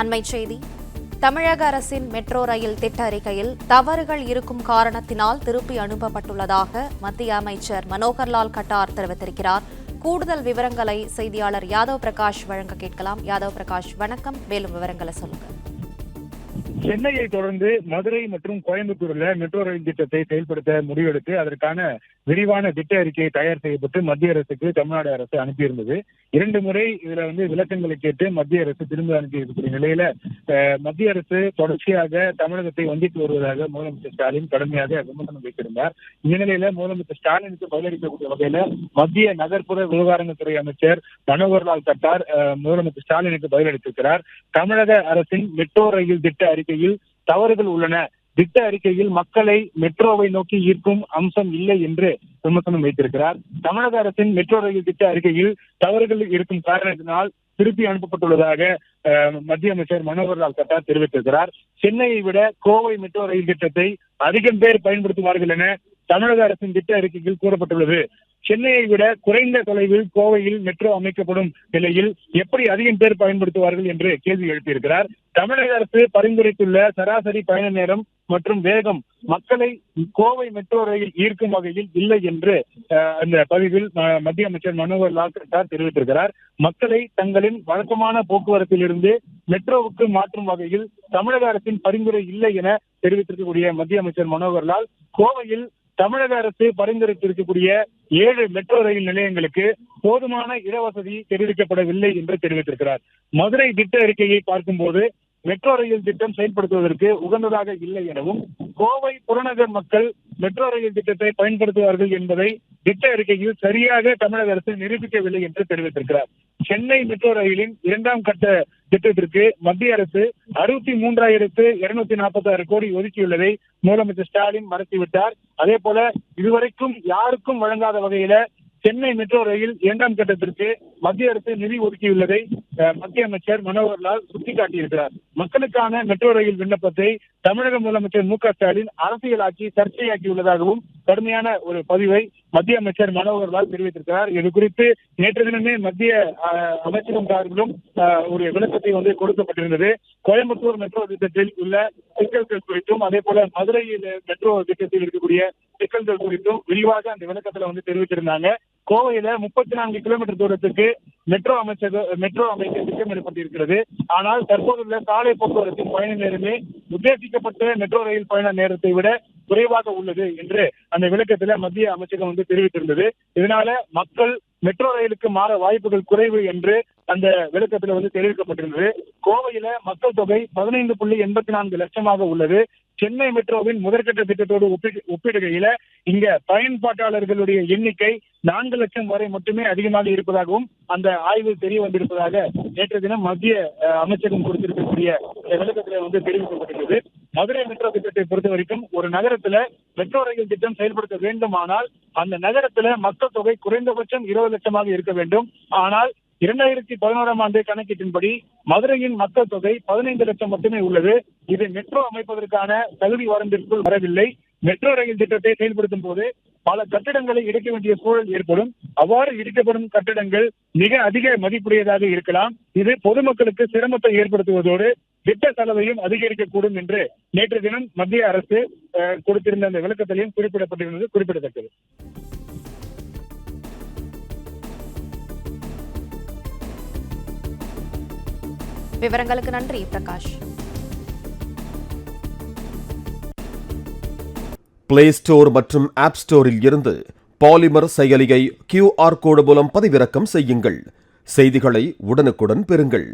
அண்மைச் செய்தி. தமிழக அரசின் மெட்ரோ ரயில் திட்ட அறிக்கையில் தவறுகள் இருக்கும் காரணத்தினால் திருப்பி அனுப்பப்பட்டுள்ளதாக மத்திய அமைச்சர் மனோகர்லால் கட்டார் தெரிவித்திருக்கிறார். கூடுதல் விவரங்களை செய்தியாளர் யாதவ் பிரகாஷ் வழங்க கேட்கலாம். யாதவ் பிரகாஷ் வணக்கம். மேலும் விவரங்களை சொல்லுங்கள். சென்னையை தொடர்ந்து மதுரை மற்றும் கோயம்புத்தூர்ல மெட்ரோ ரயில் திட்டத்தை செயல்படுத்த முடிவெடுத்து அதற்கான விரிவான திட்ட அறிக்கை தயார் செய்யப்பட்டு மத்திய அரசுக்கு தமிழ்நாடு அரசு அனுப்பியிருந்தது. இரண்டு முறை இதுல வந்து விளக்கங்களை கேட்டு மத்திய அரசு திரும்ப அனுப்பியிருக்கிற நிலையில மத்திய அரசு தொடர்ச்சியாக தமிழகத்தை வந்தித்து வருவதாக முதலமைச்சர் ஸ்டாலின் கடுமையாக விமர்சனம் வைத்திருந்தார். இந்த நிலையில முதலமைச்சர் ஸ்டாலினுக்கு பதிலளிக்கக்கூடிய வகையில மத்திய நகர்ப்புற விவகாரங்கள் துறை அமைச்சர் மனோகர்லால் கட்டார் அஹ், முதலமைச்சர் ஸ்டாலினுக்கு பதிலளித்திருக்கிறார். தமிழக அரசின் மெட்ரோ ரயில் திட்ட அறிக்கை அறிக்கையில் தவறுகள் உள்ளன. திட்ட அறிக்கையில் மக்களை மெட்ரோவை நோக்கி ஈர்க்கும் அம்சம் இல்லை என்று விமர்சனம் வைத்திருக்கிறார். தமிழக அரசின் மெட்ரோ ரயில் திட்ட அறிக்கையில் தவறுகள் இருக்கும் காரணத்தினால் திருப்பி அனுப்பப்பட்டுள்ளதாக மத்திய அமைச்சர் மனோகர் லால் கட்டார் தெரிவித்திருக்கிறார். சென்னையை விட கோவை மெட்ரோ ரயில் திட்டத்தை அதிகம் பேர் பயன்படுத்துவார்கள் என தமிழக அரசின் திட்ட அறிக்கையில் கூறப்பட்டுள்ளது. சென்னையை விட குறைந்த தொலைவில் கோவையில் மெட்ரோ அமைக்கப்படும் நிலையில் எப்படி அதிகம் பேர் பயன்படுத்துவார்கள் என்று கேள்வி எழுப்பியிருக்கிறார். தமிழக அரசு பரிந்துரைத்துள்ள சராசரி பயண நேரம் மற்றும் வேகம் மக்களை கோவை மெட்ரோ ரயில் ஈர்க்கும் வகையில் இல்லை என்று அஹ், அந்த பதிவில் அஹ், மத்திய அமைச்சர் மனோகர் லால் கட்டார் தெரிவித்திருக்கிறார். மக்களை தங்களின் வழக்கமான போக்குவரத்தில் இருந்து மெட்ரோவுக்கு மாற்றும் வகையில் தமிழக அரசின் பரிந்துரை இல்லை என தெரிவித்திருக்கக்கூடிய மத்திய அமைச்சர் மனோகர் லால் கோவையில் தமிழக அரசு பரிந்துரைத்திருக்கக்கூடிய ஏழு மெட்ரோ ரயில் நிலையங்களுக்கு போதுமான இடவசதி தெரிவிக்கப்படவில்லை என்று தெரிவித்திருக்கிறார். மதுரை திட்ட அறிக்கையை பார்க்கும்போது மெட்ரோ ரயில் திட்டம் செயல்படுத்துவதற்கு உகந்ததாக இல்லை எனவும் கோவை புறநகர் மக்கள் மெட்ரோ ரயில் திட்டத்தை பயன்படுத்துவார்கள் என்பதை திட்ட அறிக்கையில் சரியாக தமிழக அரசு நிரூபிக்கவில்லை என்று தெரிவித்திருக்கிறார். சென்னை மெட்ரோ ரயிலின் இரண்டாம் கட்ட திட்டத்திற்கு மத்திய அரசு அறுபத்தி மூன்றாயிரத்து இருநூத்தி நாற்பத்தி ஆறு கோடி ஒதுக்கியுள்ளதை முதலமைச்சர் ஸ்டாலின் மறுத்துவிட்டார். அதே போல இதுவரைக்கும் யாருக்கும் வழங்காத வகையில சென்னை மெட்ரோ ரயில் இரண்டாம் கட்டத்திற்கு மத்திய அரசு நிதி ஒதுக்கியுள்ளதை அஹ், மத்திய அமைச்சர் மனோகர் லால் சுட்டிக்காட்டியிருக்கிறார். மக்களுக்கான மெட்ரோ ரயில் விண்ணப்பத்தை தமிழக முதலமைச்சர் மு க ஸ்டாலின் அரசியலாக்கி சர்ச்சையாக்கியுள்ளதாகவும் கடுமையான ஒரு பதிவை மத்திய அமைச்சர் மனோகர் லால் தெரிவித்திருக்கிறார். இது குறித்து நேற்று தினமே மத்திய அமைச்சகம் சார்பிலும் ஒரு விளக்கத்தை வந்து கொடுக்கப்பட்டிருந்தது. கோயம்புத்தூர் மெட்ரோ திட்டத்தில் உள்ள சிக்கல்கள் குறித்தும் அதே போல மதுரையில் மெட்ரோ திட்டத்தில் இருக்கக்கூடிய சிக்கல்கள் குறித்தும் விரிவாக அந்த விளக்கத்துல வந்து தெரிவித்திருந்தாங்க. கோவையில முப்பத்தி நான்கு கிலோமீட்டர் தூரத்துக்கு மெட்ரோ அமைச்சக மெட்ரோ அமைக்க திட்டமிடப்பட்டிருக்கிறது. ஆனால் தற்போதுள்ள சாலை போக்குவரத்தின் பயண நேரமே உத்தேசிக்கப்பட்ட மெட்ரோ ரயில் பயண நேரத்தை விட குறைவாக உள்ளது என்று அந்த விளக்கத்துல மத்திய அமைச்சகம் வந்து தெரிவித்திருந்தது. இதனால மக்கள் மெட்ரோ ரயிலுக்கு மாற வாய்ப்புகள் குறைவு என்று அந்த விளக்கத்துல வந்து தெரிவிக்கப்பட்டிருந்தது. கோவையில மக்கள் தொகை பதினைந்து புள்ளி எண்பத்தி நான்கு லட்சமாக உள்ளது. சென்னை மெட்ரோவின் முதற்கட்ட திட்டத்தோடு ஒப்பி- ஒப்பிடுகையில இங்க பயன்பாட்டாளர்களுடைய எண்ணிக்கை நான்கு லட்சம் வரை மட்டுமே அதிகமாக இருப்பதாகவும் அந்த ஆய்வு தெரிய வந்திருப்பதாக நேற்று தினம் மத்திய அமைச்சகம் கொடுத்திருக்கக்கூடிய இந்த விளக்கத்துல வந்து தெரிவிக்கப்பட்டிருக்கிறது மதுரை மெட்ரோ திட்டத்தை பொறுத்த வரைக்கும் ஒரு நகரத்துல மெட்ரோ ரயில் திட்டம் செயல்படுத்த வேண்டுமானால் அந்த நகரத்துல மக்கள் தொகை குறைந்தபட்சம் இருபது லட்சமாக இருக்க வேண்டும். ஆனால் இரண்டாயிரத்தி பதினோராம் ஆண்டு கணக்கீட்டின்படி மதுரையின் மக்கள் தொகை பதினைந்து லட்சம் மட்டுமே உள்ளது. இது மெட்ரோ அமைப்பதற்கான தகுதி வரம்பிற்குள் வரவில்லை. மெட்ரோ ரயில் திட்டத்தை செயல்படுத்தும் போது பல கட்டிடங்களை இடிக்க வேண்டிய சூழல் ஏற்படும். அவ்வாறு இடிக்கப்படும் கட்டிடங்கள் மிக அதிக மதிப்புடையதாக இருக்கலாம். இது பொதுமக்களுக்கு சிரமத்தை ஏற்படுத்துவதோடு திட்ட செலவையும் அதிகரிக்கக்கூடும் என்று நேற்று தினம் மத்திய அரசு கொடுத்திருந்த அந்த விளக்கத்திலையும் குறிப்பிடப்பட்டிருந்தது குறிப்பிடத்தக்கது. விவரங்களுக்கு நன்றி பிரகாஷ். பிளே ஸ்டோர் மற்றும் ஆப் ஸ்டோரில் இருந்து பாலிமர் செயலியை கியூஆர் கோடு மூலம் பதிவிறக்கம் செய்யுங்கள். செய்திகளை உடனுக்குடன் பெறுங்கள்.